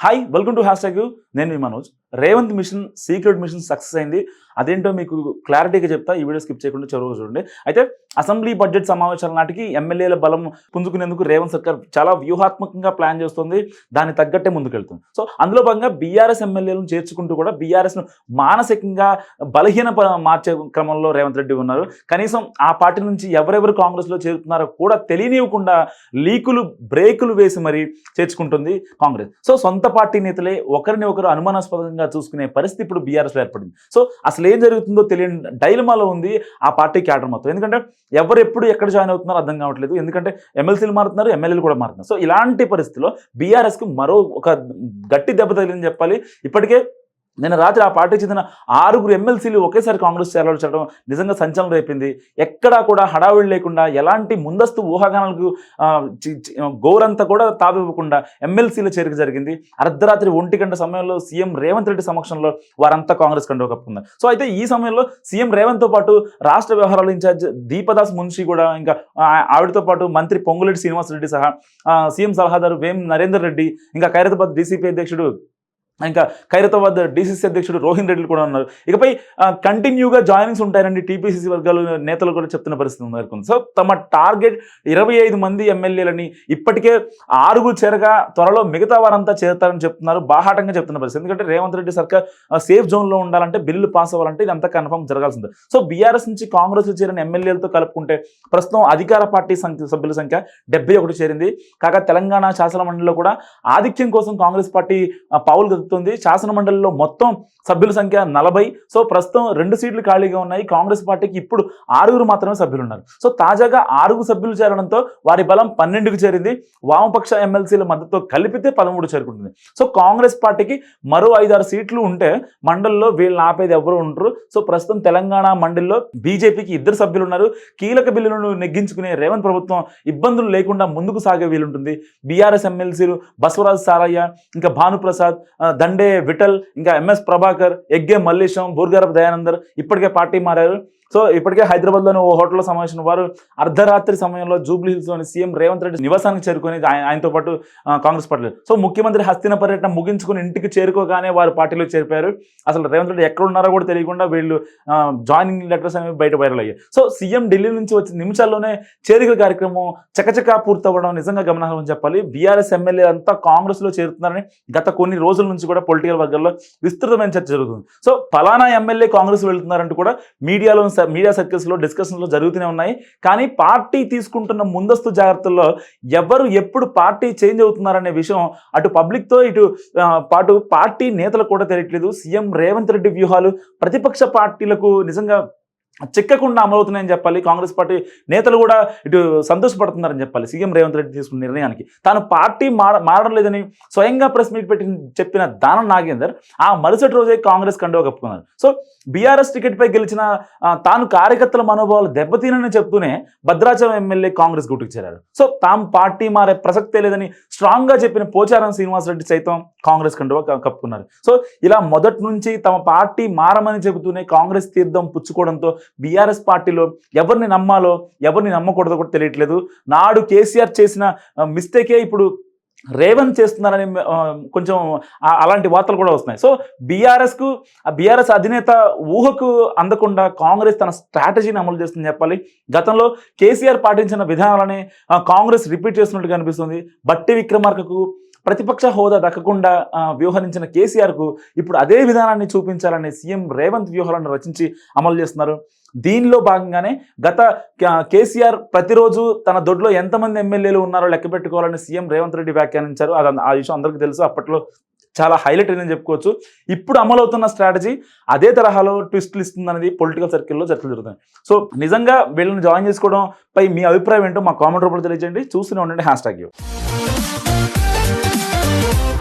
hi welcome to hashtag నేను మీ Manoj Revanth mission secret mission success అయింది. అదేంటో మీకు క్లారిటీగా చెప్తా. ఈ వీడియో స్కిప్ చేయకుండా చదువు చూడండి. అయితే అసెంబ్లీ బడ్జెట్ సమావేశాల నాటికి ఎమ్మెల్యేల బలం పుంజుకునేందుకు రేవంత్ సర్కార్ చాలా వ్యూహాత్మకంగా ప్లాన్ చేస్తుంది. దాన్ని తగ్గట్టే ముందుకెళ్తుంది. సో అందులో భాగంగా బీఆర్ఎస్ ఎమ్మెల్యేలను చేర్చుకుంటూ కూడా బీఆర్ఎస్ను మానసికంగా బలహీన ప- మార్చే క్రమంలో రేవంత్ రెడ్డి ఉన్నారు. కనీసం ఆ పార్టీ నుంచి ఎవరెవరు కాంగ్రెస్లో చేరుతున్నారో కూడా తెలియనివ్వకుండా లీకులు బ్రేకులు వేసి మరీ చేర్చుకుంటుంది కాంగ్రెస్. సో సొంత పార్టీ నేతలే ఒకరిని ఒకరు అనుమానాస్పదంగా చూసుకునే పరిస్థితి ఇప్పుడు బీఆర్ఎస్లో ఏర్పడింది. సో అసలు ఏం జరుగుతుందో తెలియని డైలమాలో ఉంది ఆ పార్టీ క్యాడర్ మొత్తం. ఎందుకంటే ఎవరు ఎప్పుడు ఎక్కడ జాయిన్ అవుతున్నారో అర్థం కావట్లేదు. ఎందుకంటే ఎమ్మెల్సీలు మారుతున్నారు ఎమ్మెల్యేలు కూడా మారుతున్నారు. సో ఇలాంటి పరిస్థితిలో బీఆర్ఎస్కు మరో ఒక గట్టి దెబ్బ తగిలిందని చెప్పాలి. ఇప్పటికే నిన్న రాత్రి ఆ పార్టీకి చెందిన ఆరుగురు ఎమ్మెల్సీలు ఒకేసారి కాంగ్రెస్ చేరవచ్చడం నిజంగా సంచలనం రేపింది. ఎక్కడా కూడా హడావిడి లేకుండా ఎలాంటి ముందస్తు ఊహాగానాలకు చి- గోరంతా కూడా తావివ్వకుండా ఎమ్మెల్సీల చేరిక జరిగింది. అర్ధరాత్రి ఒంటి గంట సమయంలో సీఎం రేవంత్ రెడ్డి సమక్షంలో వారంతా కాంగ్రెస్ కండువ కప్పుకున్నారు సో అయితే ఈ సమయంలో సీఎం రేవంత్తో పాటు రాష్ట్ర వ్యవహారాల ఇన్ఛార్జ్ దీపదాస్ మున్షి కూడా ఇంకా ఆవిడతో పాటు మంత్రి పొంగులెడ్డి శ్రీనివాసరెడ్డి సహా సీఎం సలహాదారు వేం నరేందర్ రెడ్డి ఇంకా ఖైరతాబాద్ డీసీపీ అధ్యక్షుడు ఇంకా ఖైరతాబాద్ డీసీసీ అధ్యక్షుడు రోహిన్ రెడ్డి కూడా ఉన్నారు. ఇకపై కంటిన్యూగా జాయినింగ్స్ ఉంటాయని టీపీసీసీ వర్గాలు నేతలు కూడా చెప్తున్న పరిస్థితి నెలకొంది సో తమ టార్గెట్ ఇరవై ఐదు మంది ఎమ్మెల్యేలని ఇప్పటికే ఆరుగురు చేరగా త్వరలో మిగతా వారంతా చేరుతారని చెప్తున్నారు బాహాటంగా చెప్తున్న పరిస్థితి. ఎందుకంటే రేవంత్ రెడ్డి సర్కార్ సేఫ్ జోన్లో ఉండాలంటే బిల్లు పాస్ అవ్వాలంటే ఇదంతా కన్ఫర్మ్ జరగాల్సింది సో బీఆర్ఎస్ నుంచి కాంగ్రెస్ చేరిన ఎమ్మెల్యేలతో కలుపుకుంటే ప్రస్తుతం అధికార పార్టీ సంఖ్య సభ్యుల సంఖ్య డెబ్బై ఒకటి చేరింది. కాగా తెలంగాణ శాసన మండలిలో కూడా ఆధిక్యం కోసం కాంగ్రెస్ పార్టీ ఆ, జరుగుతుంది. శాసనమండలిలో శాసన మండలిలో మొత్తం సభ్యుల సంఖ్య నలభై. సో ప్రస్తుతం రెండు సీట్లు ఖాళీగా ఉన్నాయి. కాంగ్రెస్ పార్టీకి ఇప్పుడు ఆరుగురు మాత్రమే సభ్యులు ఉన్నారు సో తాజాగా ఆరుగురు సభ్యులు చేరడంతో వారి బలం పన్నెండుకు చేరింది. వామపక్ష ఎమ్మెల్సీల మద్దతుతో కలిపితే పదమూడు చేరుకుంటుంది. సో కాంగ్రెస్ పార్టీకి మరో ఐదారు సీట్లు ఉంటే మండలిలో వీళ్ళని ఆపేది ఎవరు ఉండరు. సో ప్రస్తుతం తెలంగాణ మండలిలో బీజేపీకి ఇద్దరు సభ్యులు ఉన్నారు కీలక బిల్లులను నెగ్గించుకునే రేవంత్ ప్రభుత్వం ఇబ్బందులు లేకుండా ముందుకు సాగే వీలుంటుంది. బీఆర్ఎస్ ఎమ్మెల్సీలు బసవరాజ్ సారయ్య ఇంకా భానుప్రసాద్ దండే విఠల్ ఇంకా ఎంఎస్ ప్రభాకర్ ఎగ్గే మల్లేశం బూర్గరపు దయానందర్ ఇప్పటికే పార్టీ మారారు. సో ఇప్పటికే హైదరాబాద్లోని ఓ హోటల్లో సమావేశం వారు అర్ధరాత్రి సమయంలో జూబ్లీ హిల్స్లోని సీఎం రేవంత్ రెడ్డి నివాసానికి చేరుకొని ఆయనతో పాటు కాంగ్రెస్ పార్టీలు సో ముఖ్యమంత్రి హస్తిన పర్యటన ముగించుకుని ఇంటికి చేరుకోగానే వారు పార్టీలో చేరిపోయారు. అసలు రేవంత్ రెడ్డి ఎక్కడ ఉన్నారో కూడా తెలియకుండా వీళ్ళు జాయినింగ్ లెటర్స్ అనేవి బయట వైరల్ అయ్యాయి. సో సీఎం ఢిల్లీ నుంచి వచ్చిన నిమిషాల్లోనే చేరిక కార్యక్రమం చకచకా పూర్తవ్వడం నిజంగా గమనార్హం చెప్పాలి. బీఆర్ఎస్ ఎమ్మెల్యే అంతా కాంగ్రెస్లో చేరుతున్నారని గత కొన్ని రోజుల నుంచి కూడా పొలిటికల్ వర్గాల్లో విస్తృతమైన చర్చ జరుగుతుంది. సో ఫలానా ఎమ్మెల్యే కాంగ్రెస్ వెళ్తున్నారంటూ కూడా మీడియాలో మీడియా సర్కిల్స్లో డిస్కషన్లో జరుగుతూనే ఉన్నాయి. కానీ పార్టీ తీసుకుంటున్న ముందస్తు జాగ్రత్తల్లో ఎవరు ఎప్పుడు పార్టీ చేంజ్ అవుతున్నారనే విషయం అటు పబ్లిక్తో ఇటు పాటు పార్టీ నేతలకు కూడా తెలియట్లేదు. సీఎం రేవంత్ రెడ్డి వ్యూహాలు ప్రతిపక్ష పార్టీలకు నిజంగా చిక్కకుండా అమలవుతున్నాయని చెప్పాలి. కాంగ్రెస్ పార్టీ నేతలు కూడా ఇటు సంతోషపడుతున్నారని చెప్పాలి. సీఎం రేవంత్ రెడ్డి తీసుకున్న నిర్ణయానికి. తాను పార్టీ మార మారడం లేదని స్వయంగా ప్రెస్ మీట్ పెట్టి చెప్పిన దానం నాగేందర్ ఆ మరుసటి రోజే కాంగ్రెస్ కండువా కప్పుకున్నారు. సో బీఆర్ఎస్ టికెట్పై గెలిచిన తాను కార్యకర్తల మనోభావాలు దెబ్బతీనని చెప్తూనే భద్రాచలం ఎమ్మెల్యే కాంగ్రెస్ గుట్టుకు చేరారు. సో తాము పార్టీ మారే ప్రసక్తే లేదని స్ట్రాంగ్గా చెప్పిన పోచారం శ్రీనివాసరెడ్డి సైతం కాంగ్రెస్ కండువా కప్పుకున్నారు. సో ఇలా మొదటి నుంచి తమ పార్టీ మారమని చెబుతూనే కాంగ్రెస్ తీర్థం పుచ్చుకోవడంతో బీఆర్ఎస్ పార్టీలో ఎవరిని నమ్మాలో ఎవరిని నమ్మకూడదో కూడా తెలియట్లేదు. నాడు కేసీఆర్ చేసిన మిస్టేకే ఇప్పుడు రేవంత్ చేస్తున్నారని కొంచెం అలాంటి వార్తలు కూడా వస్తున్నాయి. సో బీఆర్ఎస్కు ఆ బీఆర్ఎస్ అధినేత ఊహకు అందకుండా కాంగ్రెస్ తన స్ట్రాటజీని అమలు చేస్తుందని చెప్పాలి. గతంలో కేసీఆర్ పాటించిన విధానాలని ఆ, కాంగ్రెస్ రిపీట్ చేస్తున్నట్టు కనిపిస్తుంది. బట్టి విక్రమార్కకు ప్రతిపక్ష హోదా దక్కకుండా వ్యూహరించిన వ్యవహరించిన కేసీఆర్కు ఇప్పుడు అదే విధానాన్ని చూపించాలని సీఎం రేవంత్ వ్యూహాలను రచించి అమలు చేస్తున్నారు. దీనిలో భాగంగానే గత కేసీఆర్ ప్రతిరోజు తన దొడ్లో ఎంతమంది ఎమ్మెల్యేలు ఉన్నారో లెక్క పెట్టుకోవాలని సీఎం రేవంత్ రెడ్డి వ్యాఖ్యానించారు. అది ఆ విషయం అందరికీ తెలుసు. అప్పట్లో చాలా హైలైట్ అయిందని చెప్పుకోవచ్చు. ఇప్పుడు అమలవుతున్న స్ట్రాటజీ అదే తరహాలో ట్విస్ట్లు ఇస్తుందనేది పొలిటికల్ సర్కిల్లో చర్చలు జరుగుతాయి. సో నిజంగా వీళ్ళని జాయిన్ చేసుకోవడంపై మీ అభిప్రాయం ఏంటో మా కామెంట్ రూపంలో తెలియజేయండి. చూస్తూనే ఉండండి. Hash tag Thank you